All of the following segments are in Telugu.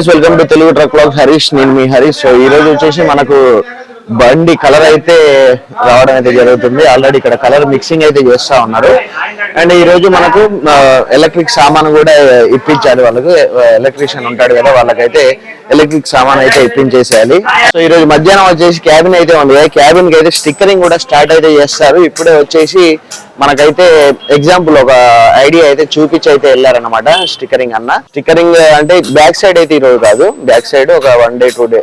Guys welcome to Telugu truck blog Harish నేను మీ హరీష్ సో ఈ రోజు వచ్చేసి మనకు బండి కలర్ అయితే రావడం అయితే జరుగుతుంది. ఆల్రెడీ ఇక్కడ కలర్ మిక్సింగ్ అయితే చేస్తా ఉన్నారు. అండ్ ఈ రోజు మనకు uh, ఎలక్ట్రిక్ సామాన్ కూడా ఇప్పించాలి వాళ్ళకు. Uh, ఎలక్ట్రీషియన్ ఉంటాడు కదా వాళ్ళకైతే ఎలక్ట్రిక్ సామాన్ అయితే ఇప్పించేసేయాలి. సో ఈ రోజు మధ్యాహ్నం వచ్చేసి క్యాబిన్ అయితే ఉంది. క్యాబిన్కి అయితే స్టిక్కరింగ్ కూడా స్టార్ట్ అయితే చేస్తారు. ఇప్పుడే వచ్చేసి మనకైతే ఎగ్జాంపుల్ ఒక ఐడియా అయితే చూపించి అయితే వెళ్ళారనమాట స్టిక్కరింగ్ అన్న. స్టిక్కరింగ్ అంటే బ్యాక్ సైడ్ అయితే ఈ రోజు కాదు. బ్యాక్ సైడ్ ఒక one day two day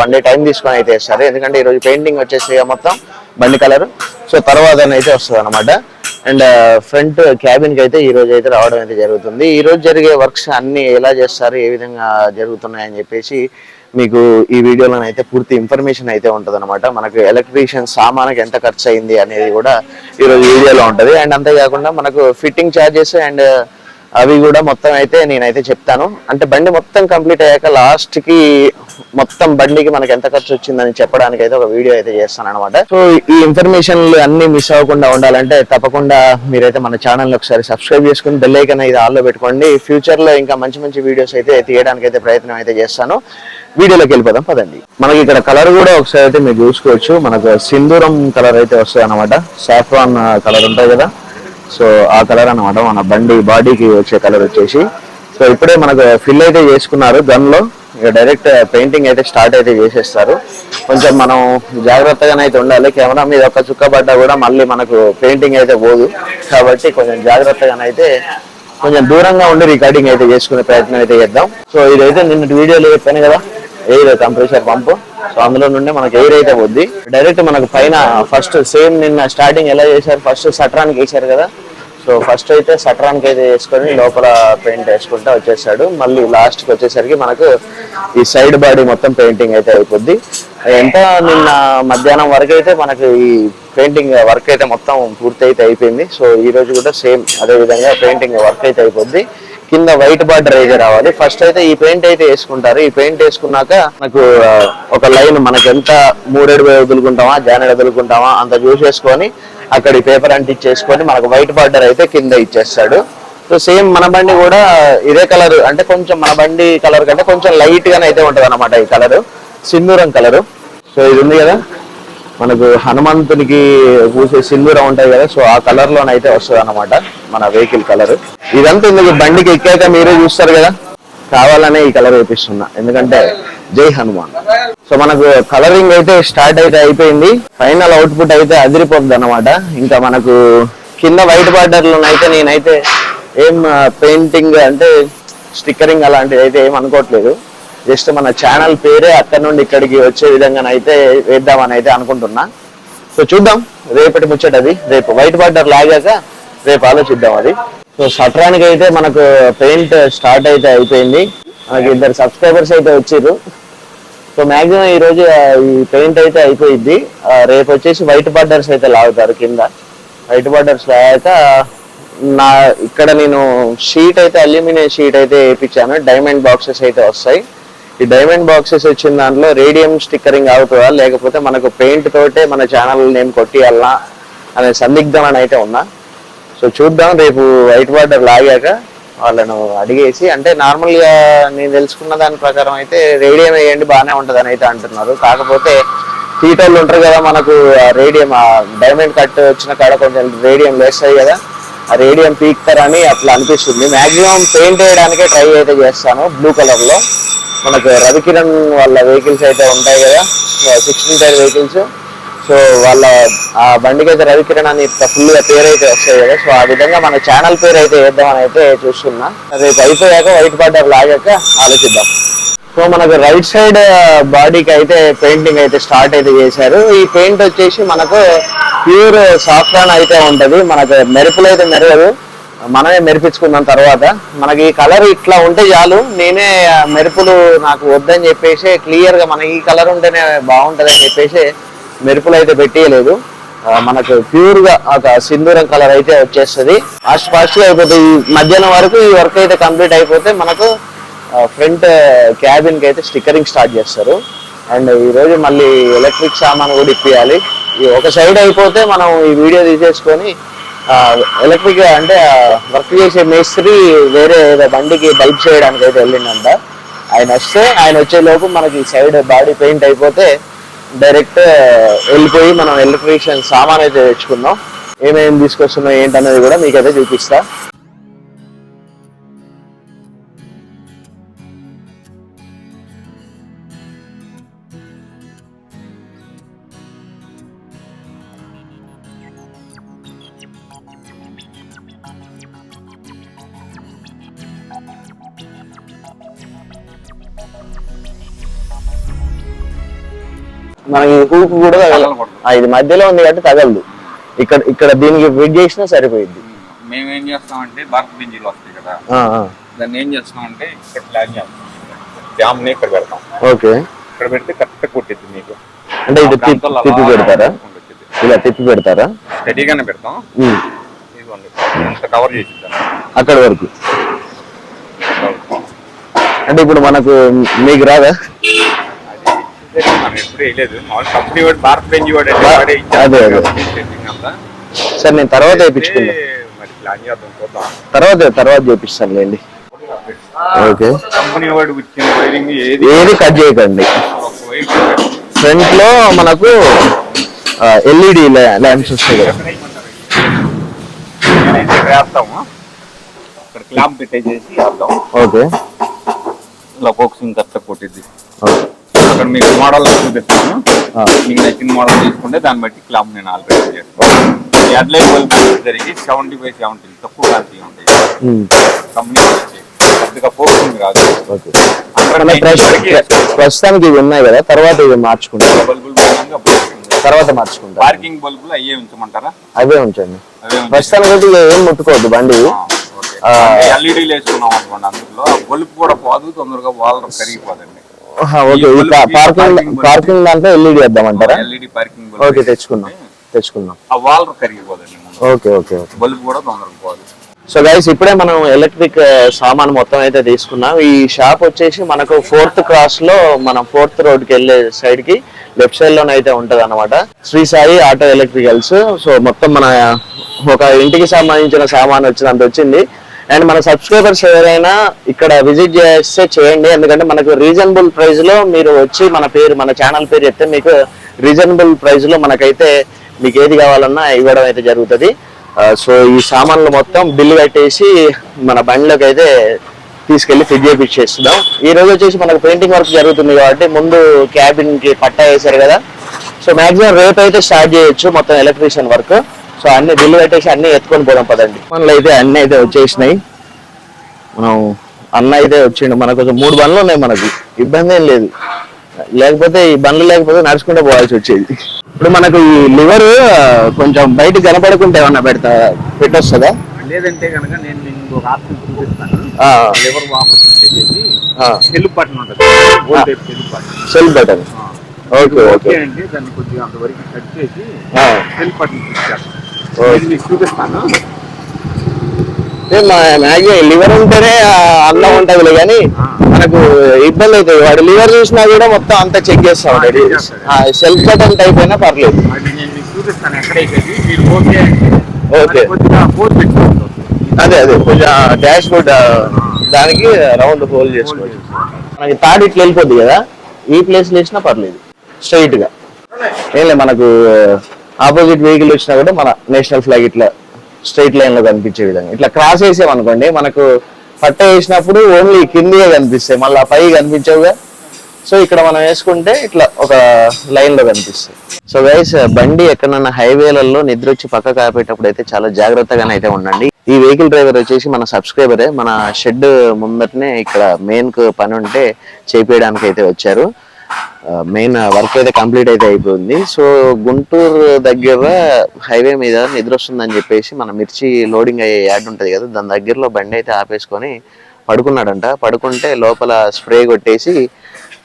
one day time తీసుకొని అయితే వేస్తారు ఎందుకంటే ఈ రోజు పెయింటింగ్ వచ్చేసి మొత్తం బండి కలర్. సో తర్వాత అయితే వస్తుంది అనమాట అండ్ ఫ్రంట్ క్యాబిన్కి అయితే ఈ రోజు అయితే రావడం అయితే జరుగుతుంది. ఈ రోజు జరిగే వర్క్స్ అన్ని ఎలా చేస్తారు ఏ విధంగా జరుగుతున్నాయని చెప్పేసి మీకు ఈ వీడియోలో అయితే పూర్తి ఇన్ఫర్మేషన్ అయితే ఉంటది మనకు ఎలక్ట్రీషియన్ సామాన్కి ఎంత ఖర్చు అయింది అనేది కూడా ఈరోజు వీడియోలో ఉంటుంది. అండ్ అంతేకాకుండా మనకు ఫిట్టింగ్ ఛార్జెస్ అండ్ అవి కూడా మొత్తం అయితే నేనైతే చెప్తాను. అంటే బండి మొత్తం కంప్లీట్ అయ్యాక లాస్ట్కి మొత్తం బండికి మనకి ఎంత ఖర్చు వచ్చిందని చెప్పడానికి అయితే ఒక వీడియో అయితే చేస్తాను అనమాట సో ఈ ఇన్ఫర్మేషన్ అన్ని మిస్ అవ్వకుండా ఉండాలంటే తప్పకుండా మీరైతే మన ఛానల్ ఒకసారి సబ్స్క్రైబ్ చేసుకుని బెల్ ఐకన్ అయితే ఆల్లో పెట్టుకోండి. ఫ్యూచర్లో ఇంకా మంచి మంచి వీడియోస్ అయితే తీయడానికి అయితే ప్రయత్నం అయితే చేస్తాను. వీడియోలోకి వెళ్ళిపోదాం పదండి. మనకి ఇక్కడ కలర్ కూడా ఒకసారి అయితే మీరు చూసుకోవచ్చు. మనకు సింధూరం కలర్ అయితే వస్తాయి అనమాట సాఫ్రాన్ కలర్ ఉంటాయి కదా. సో ఆ కలర్ అనమాట మన బండి బాడీకి వచ్చే కలర్ వచ్చేసి. సో ఇప్పుడే మనకు ఫిల్ అయితే చేసుకున్నారు. గన్లో ఇక డైరెక్ట్ పెయింటింగ్ అయితే స్టార్ట్ అయితే చేసేస్తారు. కొంచెం మనం జాగ్రత్తగానే అయితే ఉండాలి. కెమెరా మీద ఒక చుక్క పడ్డా కూడా మళ్ళీ మనకు పెయింటింగ్ అయితే పోదు. కాబట్టి కొంచెం జాగ్రత్తగానైతే కొంచెం దూరంగా ఉండి రికార్డింగ్ అయితే చేసుకునే ప్రయత్నం అయితే చేద్దాం. సో ఇదైతే నిన్న వీడియోలో చెప్పాను కదా. ఎయిర్ కంప్రెషర్ పంపు సో అందులో నుండి మనకి ఎయిర్ అయితే పోద్ది. డైరెక్ట్ మనకు పైన ఫస్ట్ సేమ్ నిన్న స్టార్టింగ్ ఎలా చేశారు? ఫస్ట్ సట్రానికి వేసారు కదా. సో ఫస్ట్ అయితే సట్రానికి అయితే వేసుకొని లోపల పెయింట్ వేసుకుంటా వచ్చేసాడు. మళ్ళీ లాస్ట్కి వచ్చేసరికి మనకు ఈ సైడ్ బాడీ మొత్తం పెయింటింగ్ అయితే అయిపోద్ది. ఎంత నిన్న మధ్యాహ్నం వరకు అయితే మనకి ఈ పెయింటింగ్ వర్క్ అయితే మొత్తం పూర్తి అయితే అయిపోయింది. సో ఈ రోజు కూడా సేమ్ అదే విధంగా పెయింటింగ్ వర్క్ అయితే అయిపోద్ది. కింద వైట్ బార్డర్ అయితే రావాలి. ఫస్ట్ అయితే ఈ పెయింట్ అయితే వేసుకుంటారు. ఈ పెయింట్ వేసుకున్నాక మనకు ఒక లైన్ మనకి ఎంత మూడేడు వదులుకుంటామా జానెడ్ వదులుకుంటామా అంత చూసేసుకొని అక్కడ ఈ పేపర్ అంటించేసుకొని మనకు వైట్ బార్డర్ అయితే కింద ఇచ్చేస్తాడు. సో సేమ్ మన బండి కూడా ఇదే కలర్ అంటే కొంచెం మన బండి కలర్ కంటే కొంచెం లైట్ గానే అయితే ఉంటది అనమాట ఈ కలర్ సింధూరం కలర్ సో ఇది ఉంది కదా? మనకు హనుమంతునికి పూసే సింధూరం ఉంటాయి కదా? సో ఆ కలర్ లోనైతే వస్తుంది అనమాట మన వెహికల్ కలర్ ఇదంతా ఇందుకు బండికి ఎక్కాక మీరే చూస్తారు కదా. కావాలనే ఈ కలర్ వేపిస్తున్నా. ఎందుకంటే జై హనుమాన్. సో మనకు కలరింగ్ అయితే స్టార్ట్ అయితే అయిపోయింది. ఫైనల్ అవుట్పుట్ అయితే అదిరిపోద్ది అనమాట ఇంకా మనకు కింద వైట్ బార్డర్ లోనైతే నేనైతే ఏం పెయింటింగ్ అంటే స్టిక్కరింగ్ అలాంటిది అయితే ఏం అనుకోవట్లేదు. జస్ట్ మన ఛానల్ పేరే అక్కడ నుండి ఇక్కడికి వచ్చే విధంగానైతే వేద్దామని అయితే అనుకుంటున్నా. సో చూద్దాం. రేపటి ముచ్చటది. రేపు వైట్ బార్డర్ లాగాక రేపు ఆలోచిద్దాం అది. సో సట్రానికి అయితే మనకు పెయింట్ స్టార్ట్ అయితే అయిపోయింది. మనకి ఇద్దరు సబ్స్క్రైబర్స్ అయితే వచ్చారు సో మాక్సిమం ఈ రోజు ఈ పెయింట్ అయితే అయిపోయింది రేపు వచ్చేసి వైట్ బార్డర్స్ అయితే లాగుతారు కింద. వైట్ బార్డర్స్ లాగాక నా ఇక్కడ నేను షీట్ అయితే అల్యూమినియం షీట్ అయితే వేయించాను. డైమండ్ బాక్సెస్ అయితే వస్తాయి. ఈ డైమండ్ బాక్సెస్ వచ్చిన దాంట్లో రేడియం స్టిక్కరింగ్ అవుతుందా లేకపోతే మనకు పెయింట్ తోటే మన ఛానల్ నేమ్ కొట్టియాలనా అనే సందిగ్ధం అని అయితే ఉన్నా సో చూద్దాం రేపు వైట్ వాటర్ లాగాక వాళ్ళను అడిగేసి అంటే నార్మల్గా నేను తెలుసుకున్న దాని ప్రకారం అయితే రేడియం వేయండి బాగానే ఉంటుంది అని అయితే అంటున్నారు. కాకపోతే హీటర్లు ఉంటారు కదా మనకు రేడియం డైమండ్ కట్ వచ్చిన కాడ కొంచెం రేడియం వేస్తాయి కదా ఆ రేడియం పీక్తారని అట్లా అనిపిస్తుంది. మ్యాక్సిమం పెయింట్ వేయడానికే ట్రై అయితే చేస్తాను బ్లూ కలర్లో మనకు రవికిరణ్ వాళ్ళ వెహికల్స్ అయితే ఉంటాయి కదా సిక్స్టీన్ టైర్ వెహికల్స్ సో వాళ్ళ ఆ బండికి అయితే రవికిరణ్ అని ఫుల్గా పేరు అయితే వస్తాయి కదా. సో ఆ విధంగా మన ఛానల్ పేరు అయితే వేద్దామని అయితే చూస్తున్నా. రేపు అయిపోయాక వైట్ బార్డర్ లాగాక ఆలోచిద్దాం. సో మనకు రైట్ సైడ్ బాడీకి అయితే పెయింటింగ్ అయితే స్టార్ట్ అయితే చేశారు. ఈ పెయింట్ వచ్చేసి మనకు ప్యూర్ సాఫ్రాన్ అయితే ఉంటది. మనకు మెరుపులు అయితే మెరగదు. మనమే మెరిపించుకున్నాం తర్వాత. మనకి ఈ కలర్ ఇట్లా ఉంటే చాలు. నేనే మెరుపులు నాకు వద్దని చెప్పేసి క్లియర్గా మనకి ఈ కలర్ ఉంటేనే బాగుంటుంది అని చెప్పేసి మెరుపులు అయితే పెట్టేయలేదు మనకు ప్యూర్గా ఒక సింధూరం కలర్ అయితే వచ్చేస్తుంది. ఫాస్ట్ ఫాస్ట్గా అయిపోతుంది ఈ మధ్యాహ్నం వరకు ఈ వర్క్ అయితే కంప్లీట్ అయిపోతే మనకు ఫ్రంట్ క్యాబిన్కి అయితే స్టిక్కరింగ్ స్టార్ట్ చేస్తారు. అండ్ ఈ రోజు మళ్ళీ ఎలక్ట్రిక్ సామాన్ కూడా ఇప్పియాలి. ఈ ఒక సైడ్ అయిపోతే మనం ఈ వీడియో తీసేసుకొని ఎలక్ట్రిక్ అంటే వర్క్ చేసే మేస్త్రి వేరే ఏదో బండికి బల్బ్ చేయడానికి అయితే వెళ్ళిందంట. ఆయన వస్తే ఆయన వచ్చే లోపు మనకి సైడ్ బాడీ పెయింట్ అయిపోతే డైరెక్ట్ వెళ్ళిపోయి మనం ఎలక్ట్రీషియన్ సామాన్ అయితే తెచ్చుకుందాం. ఏమేమి తీసుకొస్తున్నాం ఏంటనేది కూడా మీకైతే చూపిస్తా. మనకి హూప్ కూడా ఇది మధ్యలో ఉంది కాబట్టి తగలదు. ఇక్కడ ఇక్కడ దీనికి ఫిట్ చేసినా సరిపోయింది మేము. ఏం చేస్తామంటే భారత బింజీలు వస్తాయి కదా. దాన్ని ఏం చేస్తామంటే ఇక్కడ ప్లాన్ చేస్తాం. జామ్ని ఇక్కడ పెడతాం. ఓకే. ఇక్కడ పెడితే కరెక్ట్ కొట్టిద్ది మీకు. అంటే ఇది తిప్పి పెడతారా? ఇలా తిప్పి పెడతారా? రెడీగానే పెడతాం. ఇంత కవర్ చేసిద్దాం అక్కడ వరకు. అంటే ఇప్పుడు మనకు మీకు రాదా? ఎప్పుడు వేయలేదు. మామూలు కంపెనీ వాడు భారత బెంజీ వాడు అదే, అదే. సరే నేను తర్వాత వేయించుకుందాం మరి ప్లాన్ చేద్దాం చూద్దాం తర్వాత తర్వాత చేపిస్తానులేండి ఓకే. కంపెనీ వాడు ఇచ్చిన వైరింగ్ ఏది? ఏది కట్ చేయకండి. ఫ్రంట్లో మనకు ఎల్ఈడి ల్యాంప్స్ వస్తాయి కదా. వేస్తాము. ఇక్కడ క్లాంప్ పెట్టేసేసి వేద్దాం. ఓకే. ఇలా బాక్సింగ్ కరెక్ట్ కొట్టిద్ది. ఓకే. అక్కడ మీకు మోడల్ చూపిస్తాను. మీకు నచ్చిన మోడల్ తీసుకుంటే దాన్ని బట్టి క్లాంప్ నేను ఆల్రెడీ చేస్తాను. ఈ బల్బ్ జరిగి సెవెంటీ బై సెవెంటీ తక్కువ క్వాలిటీ ఉంటాయి కంపెనీ పెద్దగా పోతుంది కాదు ప్రస్తుతానికి ఇవి ఉన్నాయి కదా తర్వాత ఇవి మార్చుకుంటాం. బల్బులు. తర్వాత మార్చుకుంటాం. పార్కింగ్ బల్బులు అయ్యే ఉంచమంటారా? అవే ఉంచండి. అవే. ప్రస్తుతానికి ఏం ముట్టుకోవద్దు బండి. ఎల్ఈడీలు వేసుకున్నాం అనుకోండి అందులో బల్బు కూడా పోదు తొందరగా వాలర్ కరిగిపోదండి. ఓకే పార్కింగ్ పార్కింగ్ దాంట్లో ఎల్ఈడి వేద్దామంటారా? ఎల్ఈడి పార్కింగ్ ఓకే తెచ్చుకుందాం తెచ్చుకుందాం. ఆ వాలర్ కరిగిపోదండి. Okay okay okay. బల్బు కూడా తొందరగా పోదు. సో గైస్ ఇప్పుడే మనం ఎలక్ట్రిక్ సామాన్ మొత్తం అయితే తీసుకున్నాం. ఈ షాప్ వచ్చేసి మనకు ఫోర్త్ క్రాస్లో మనం ఫోర్త్ రోడ్కి వెళ్ళే సైడ్కి లెఫ్ట్ సైడ్లోనే అయితే ఉంటది అనమాట Shri Sai auto electricals so మొత్తం మన ఒక ఇంటికి సంబంధించిన సామాన్ వచ్చినంత వచ్చింది. అండ్ మన సబ్స్క్రైబర్స్ ఎవరైనా ఇక్కడ విజిట్ చేస్తే చేయండి. ఎందుకంటే మనకు రీజనబుల్ ప్రైస్లో మీరు వచ్చి మన పేరు మన ఛానల్ పేరు చెప్తే మీకు రీజనబుల్ ప్రైస్లో మనకైతే మీకు ఏది కావాలన్నా ఇవ్వడం అయితే జరుగుతుంది. సో ఈ సామాన్లు మొత్తం బిల్లు కట్టేసి మన బండిలోకి అయితే తీసుకెళ్ళి ఫిట్ చేపించేస్తున్నాం ఈ రోజు వచ్చేసి మనకు పెయింటింగ్ వర్క్ జరుగుతుంది కాబట్టి ముందు క్యాబిన్కి పట్టా వేశారు కదా. సో మాక్సిమం రేపు అయితే స్టార్ట్ చేయొచ్చు మొత్తం ఎలక్ట్రీషియన్ వర్క్ సో అన్ని బిల్లు కట్టేసి అన్ని ఎత్తుకొని పోదాం పదండి. మనలో అయితే అన్ని అయితే వచ్చేసినాయి. మనం అన్న అయితే వచ్చిండు. మనకు మూడు బండ్లు ఉన్నాయి మనకు. ఇబ్బంది ఏం లేదు. లేకపోతే ఈ బండ్లు లేకపోతే నడుచుకుంటూ పోవాల్సి వచ్చేది. ఇప్పుడు మనకు ఈ లివర్ కొంచెం బయట కనపడకుంటే ఏమన్నా పెడతా పెట్టొస్తుందా? లేదంటే కనుక నేను మీకు ఒక ఆప్షన్ చూపిస్తాను. లివర్ వాపస్ సెల్ బటన్ ఉంటుంది. Self button. Okay okay. అంటే దాన్ని కొద్దిగా అంతవరకు కట్ చేసి సెల్ బటన్ ఇచ్చేస్తాను చూపిస్తాను మ్యాక్సిమం లివర్ ఉంటేనే అన్నం ఉంటది కానీ మనకు ఇబ్బంది అవుతుంది. వాడు లివర్ చూసినా కూడా మొత్తం అంతా చెక్ చేస్తాడు. సెల్ఫ్ బటన్ టైప్ అయినా పర్లేదు. ఓకే. అది అదే కొంచెం డాష్ బోర్డ్ దానికి రౌండ్ హోల్ చేసుకోవచ్చు. మనకి తాడు ఇట్లా వెళ్ళిపోద్ది కదా ఈ ప్లేస్ వేసినా పర్లేదు. స్ట్రైట్గా ఏం లేదు మనకు ఆపోజిట్ వెహికల్ వచ్చినా కూడా మన నేషనల్ ఫ్లాగ్ ఇట్లా స్ట్రైట్ లైన్లో కనిపించే విధంగా. ఇట్లా క్రాస్ వేసామనుకోండి మనకు పట్ట వేసినప్పుడు ఓన్లీ కిందిగా కనిపిస్తాయి మళ్ళీ పై కనిపించవుగా. సో ఇక్కడ మనం వేసుకుంటే ఇట్లా ఒక లైన్లో కనిపిస్తాయి. సో గైస్ బండి ఎక్కడన్నా హైవేలలో నిద్ర వచ్చి పక్క కాపేటప్పుడు అయితే చాలా జాగ్రత్తగానే అయితే ఉండండి. ఈ వెహికల్ డ్రైవర్ వచ్చేసి మన సబ్స్క్రైబరే మన షెడ్ ముందటనే ఇక్కడ మెయిన్కు పని ఉంటే చేపించడానికి అయితే వచ్చారు. మెయిన్ వర్క్ అయితే కంప్లీట్ అయితే అయిపోయింది. సో గుంటూరు దగ్గర హైవే మీద నిద్ర వస్తుందని చెప్పేసి మన మిర్చి లోడింగ్ అయ్యే యాడ్ ఉంటుంది కదా దాని దగ్గరలో బండి అయితే ఆపేసుకొని పడుకున్నాడంట. పడుకుంటే లోపల స్ప్రే కొట్టేసి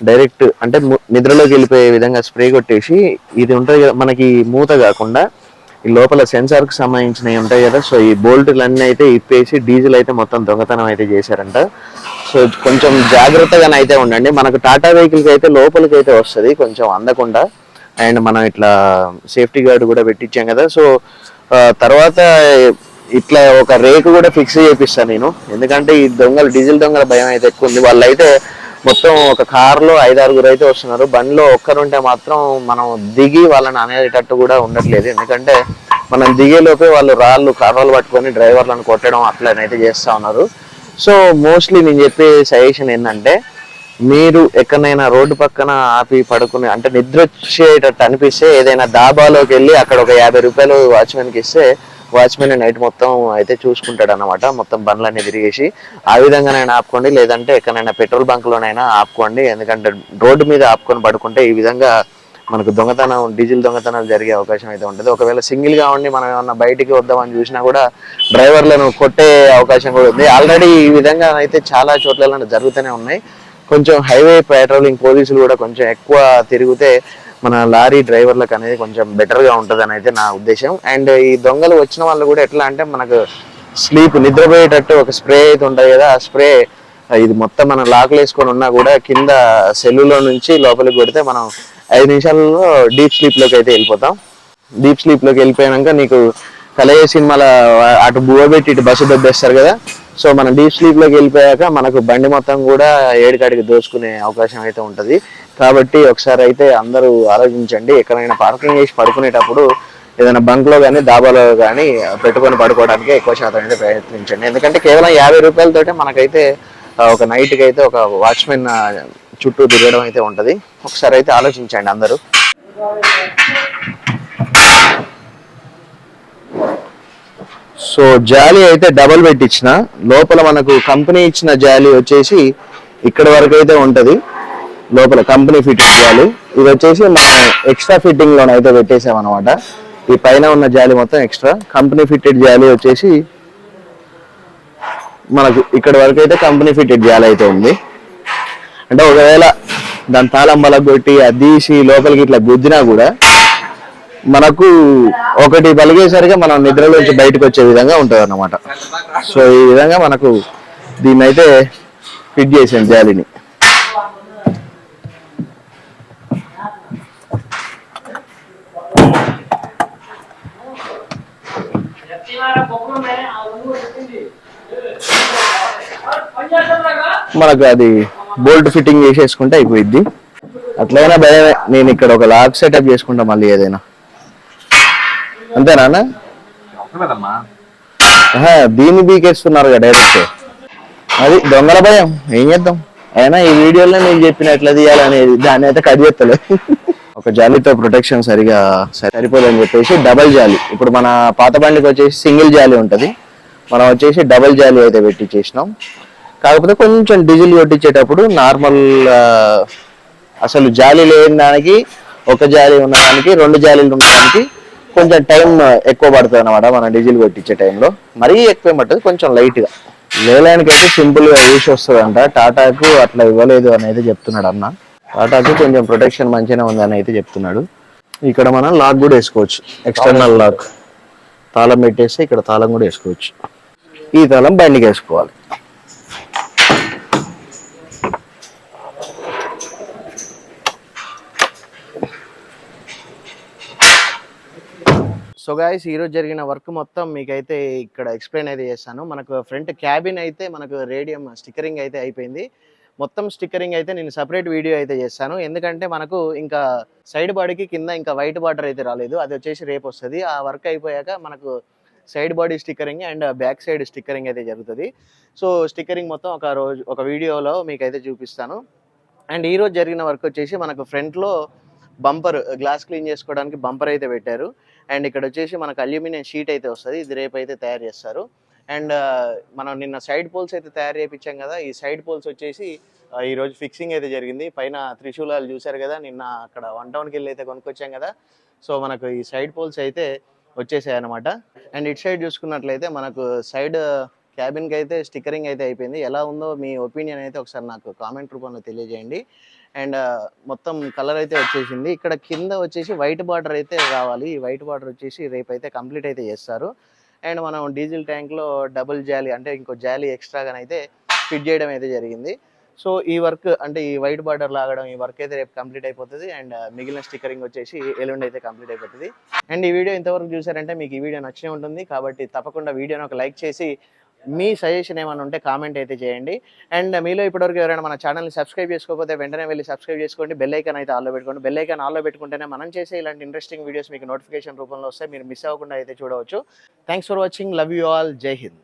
డైరెక్ట్ అంటే నిద్రలోకి వెళ్ళిపోయే విధంగా స్ప్రే కొట్టేసి ఇది ఉంటుంది కదా మనకి మూత కాకుండా ఈ లోపల సెన్సార్కి సంబంధించినవి ఉంటాయి కదా సో ఈ బోల్ట్లు అయితే ఇప్పేసి డీజిల్ అయితే మొత్తం దొంగతనం అయితే చేశారంట. సో కొంచెం జాగ్రత్తగానే అయితే ఉండండి. మనకు టాటా వెహికల్కి అయితే లోపలికి అయితే వస్తుంది కొంచెం అందకుండా. అండ్ మనం ఇట్లా సేఫ్టీ గార్డ్ కూడా పెట్టించాం కదా. సో తర్వాత ఇట్లా ఒక రేకు కూడా ఫిక్స్ చేపిస్తాను నేను. ఎందుకంటే ఈ దొంగలు డీజిల్ దొంగల భయం అయితే ఎక్కువ ఉంది. వాళ్ళైతే మొత్తం ఒక కారులో ఐదారుగురు అయితే వస్తున్నారు. బండిలో ఒక్కరుంటే మాత్రం మనం దిగి వాళ్ళని అనేటట్టు కూడా ఉండట్లేదు. ఎందుకంటే మనం దిగేలోపే వాళ్ళు రాళ్ళు కర్రలు పట్టుకొని డ్రైవర్లను కొట్టడం అట్లనైతే చేస్తా ఉన్నారు. సో మోస్ట్లీ నేను చెప్పే సజెషన్ ఏంటంటే మీరు ఎక్కడైనా రోడ్డు పక్కన ఆపి పడుకుని అంటే నిద్ర వచ్చేటట్టు అనిపిస్తే ఏదైనా దాబాలోకి వెళ్ళి అక్కడ ఒక యాభై రూపాయలు వాచ్మెన్కి ఇస్తే వాచ్మెన్ నైట్ మొత్తం అయితే చూసుకుంటాడు అనమాట మొత్తం బండ్లన్నీ తిరిగేసి ఆ విధంగానైనా ఆపుకోండి. లేదంటే ఎక్కడైనా పెట్రోల్ బంక్లోనైనా ఆపుకోండి. ఎందుకంటే రోడ్డు మీద ఆపుకొని పడుకుంటే ఈ విధంగా మనకు దొంగతనం డీజిల్ దొంగతనాలు జరిగే అవకాశం అయితే ఉంటుంది. ఒకవేళ సింగిల్గా ఉండి మనం ఏమన్నా బయటికి వద్దామని చూసినా కూడా డ్రైవర్లను కొట్టే అవకాశం కూడా ఉంది. ఆల్రెడీ ఈ విధంగా అయితే చాలా చోట్ల జరుగుతూనే ఉన్నాయి. కొంచెం హైవే పెట్రోలింగ్ పోలీసులు కూడా కొంచెం ఎక్కువ తిరిగితే మన లారీ డ్రైవర్లకు అనేది కొంచెం బెటర్గా ఉంటుందని ఉంటుంది అయితే నా ఉద్దేశం. అండ్ ఈ దొంగలు వచ్చిన వాళ్ళు కూడా ఎట్లా అంటే మనకు స్లీప్ నిద్రపోయేటట్టు ఒక స్ప్రే అయితే ఉంటుంది కదా ఆ స్ప్రే ఇది మొత్తం మనం లాకులు వేసుకొని ఉన్నా కూడా కింద సెల్లులో నుంచి లోపలికి కొడితే మనం ఐదు నిమిషాల్లో డీప్ స్లీప్లోకి అయితే వెళ్ళిపోతాం. డీప్ స్లీప్లోకి వెళ్ళిపోయాక నీకు కలయ సినిమాల అటు బువ్వ పెట్టి ఇటు బస్సు దొబ్బేస్తారు కదా. సో మనం డీప్ స్లీప్లోకి వెళ్ళిపోయాక మనకు బండి మొత్తం కూడా ఏడికాడికి దోచుకునే అవకాశం అయితే ఉంటుంది. కాబట్టి ఒకసారి అయితే అందరూ ఆలోచించండి ఎక్కడైనా పార్కింగ్ చేసి పడుకునేటప్పుడు ఏదైనా బంక్లో కానీ దాబాలో కానీ పెట్టుకొని పడుకోవడానికి ఎక్కువ శాతం అయితే ప్రయత్నించండి. ఎందుకంటే కేవలం యాభై రూపాయలతోటే మనకైతే ఒక నైట్కి అయితే ఒక వాచ్మెన్ చుట్టూ తిరగడం అయితే ఉంటుంది. ఒకసారి అయితే ఆలోచించండి అందరూ. సో జాలి అయితే డబల్ పెట్టించిన లోపల మనకు కంపెనీ ఇచ్చిన జాలి వచ్చేసి ఇక్కడ వరకు అయితే ఉంటది. లోపల కంపెనీ ఫిట్టింగ్ జాలి. ఇది వచ్చేసి మనం ఎక్స్ట్రా ఫిట్టింగ్లోనే అయితే పెట్టేసాం అనమాట ఈ పైన ఉన్న జాలి మొత్తం ఎక్స్ట్రా. కంపెనీ ఫిట్టెడ్ జాలి వచ్చేసి మనకు ఇక్కడ వరకు అయితే కంపెనీ ఫిట్టెడ్ జాలి అయితే ఉంది. అంటే ఒకవేళ దాని తాళం బలకు కొట్టి అది తీసి లోపలికి ఇట్లా గుద్దినా కూడా మనకు ఒకటి పలిగేసరిగా మనం నిద్రలోంచి బయటకు వచ్చే విధంగా ఉంటుంది అన్నమాట సో ఈ విధంగా మనకు దీన్ని అయితే ఫిట్ చేసాం జాలిని. మనకు అది బోల్ట్ ఫిట్టింగ్ చేసేసుకుంటే అయిపోయిద్ది. అట్లయినా భయమే నేను ఇక్కడ ఒక లాక్ సెటప్ చేసుకుంటా మళ్ళీ ఏదైనా. అంతేనా దీన్ని బీకేస్తున్నారు కదా డైరెక్ట్. అది దొంగల భయం ఏం చేద్దాం? అయినా ఈ వీడియోలో నేను చెప్పిన ఎట్లా తీయాలనేది దాన్ని అయితే కట్ చేస్తలే. ఒక జాలీతో ప్రొటెక్షన్ సరిగా సరిపోదని చెప్పేసి డబల్ జాలి. ఇప్పుడు మన పాత బండికి వచ్చేసి సింగిల్ జాలి ఉంటది. మనం వచ్చేసి డబల్ జాలి అయితే పెట్టి చేసినాం కాకపోతే కొంచెం డీజిల్ కొట్టించేటప్పుడు నార్మల్ అసలు జాలి లేని దానికి ఒక జాలి ఉన్నదానికి రెండు జాలీలు ఉన్నదానికి కొంచెం టైం ఎక్కువ పడుతుంది అనమాట మనం డీజిల్ కొట్టించే టైంలో. మరీ ఎక్కువ పట్టదు కొంచెం లైట్గా లేలానికి అయితే సింపుల్గా యూస్ వస్తుందంట. టాటాకు అట్లా ఇవ్వలేదు అని అయితే చెప్తున్నాడు అన్న. టాటాకు కొంచెం ప్రొటెక్షన్ మంచిగా ఉంది అని అయితే చెప్తున్నాడు. ఇక్కడ మనం లాక్ కూడా వేసుకోవచ్చు. ఎక్స్టర్నల్ లాక్ తాళం పెట్టేస్తే ఇక్కడ తాళం కూడా వేసుకోవచ్చు. ఈ తాళం బండికి వేసుకోవాలి. సో గాయస్ ఈరోజు జరిగిన వర్క్ మొత్తం మీకైతే ఇక్కడ ఎక్స్ప్లెయిన్ అయితే చేస్తాను. మనకు ఫ్రంట్ క్యాబిన్ అయితే మనకు రేడియం స్టిక్కరింగ్ అయితే అయిపోయింది. మొత్తం స్టిక్కరింగ్ అయితే నేను సపరేట్ వీడియో అయితే చేస్తాను. ఎందుకంటే మనకు ఇంకా సైడ్ బాడీకి కింద ఇంకా వైట్ బార్డర్ అయితే రాలేదు. అది వచ్చేసి రేపు వస్తుంది. ఆ వర్క్ అయిపోయాక మనకు side body stickering and back side stickering అయితే జరుగుతుంది. సో స్టిక్కరింగ్ మొత్తం ఒక రోజు ఒక వీడియోలో మీకు అయితే చూపిస్తాను. అండ్ ఈరోజు జరిగిన వర్క్ వచ్చేసి మనకు ఫ్రంట్లో బంపర్ గ్లాస్ క్లీన్ చేసుకోవడానికి బంపర్ అయితే పెట్టారు. అండ్ ఇక్కడ వచ్చేసి మనకు అల్యూమినియం షీట్ అయితే వస్తుంది. ఇది రేపు అయితే తయారు చేస్తారు. అండ్ మనం నిన్న సైడ్ పోల్స్ అయితే తయారు చేయించాం కదా ఈ సైడ్ పోల్స్ వచ్చేసి ఈరోజు ఫిక్సింగ్ అయితే జరిగింది. పైన త్రిశూలాలు చూశారు కదా నిన్న అక్కడ వన్ టౌన్కి వెళ్ళి అయితే కొనుక్కొచ్చాం కదా. సో మనకు ఈ సైడ్ పోల్స్ అయితే వచ్చేసాయి అనమాట అండ్ ఇటు సైడ్ చూసుకున్నట్లయితే మనకు సైడ్ క్యాబిన్కి అయితే స్టిక్కరింగ్ అయితే అయిపోయింది. ఎలా ఉందో మీ ఒపీనియన్ అయితే ఒకసారి నాకు కామెంట్ రూపంలో తెలియజేయండి. అండ్ మొత్తం కలర్ అయితే వచ్చేసింది. ఇక్కడ కింద వచ్చేసి వైట్ బార్డర్ అయితే రావాలి. ఈ వైట్ బార్డర్ వచ్చేసి రేపు అయితే కంప్లీట్ అయితే చేస్తారు. అండ్ మనం డీజిల్ ట్యాంక్లో డబుల్ జాలీ అంటే ఇంకో జాలీ ఎక్స్ట్రాగా అయితే ఫిట్ చేయడం అయితే జరిగింది. సో ఈ వర్క్ అంటే ఈ వైట్ బార్డర్ లాగడం ఈ వర్క్ అయితే రేపు కంప్లీట్ అయిపోతుంది. అండ్ మిగిలిన స్టిక్కరింగ్ వచ్చేసి ఎల్లుండి అయితే కంప్లీట్ అయిపోతుంది. అండ్ ఈ వీడియో ఇంతవరకు చూసారంటే మీకు ఈ వీడియో నచ్చే ఉంటుంది. కాబట్టి తప్పకుండా వీడియోని ఒక లైక్ చేసి మీ సజెషన్ ఏమైనా ఉంటే కామెంట్ అయితే చేయండి. అండ్ మీలో ఇప్పటివరకు ఎవరైనా మన ఛానల్ని సబ్స్క్రైబ్ చేసుకోకపోతే వెంటనే వెళ్ళి సబ్స్క్రైబ్ చేసుకోండి. బెల్ ఐకాన్ అయితే ఆల్లో పెట్టుకోండి. బెల్ ఐకాన్ ఆల్లో పెట్టుకుంటేనే మనం చేసే ఇలాంటి ఇంట్రెస్టింగ్ వీడియోస్ మీకు నోటిఫికేషన్ రూపంలో వస్తాయి. మీరు మిస్ అవ్వకుండా అయితే చూడవచ్చు. Thanks for watching love you all జై హింద్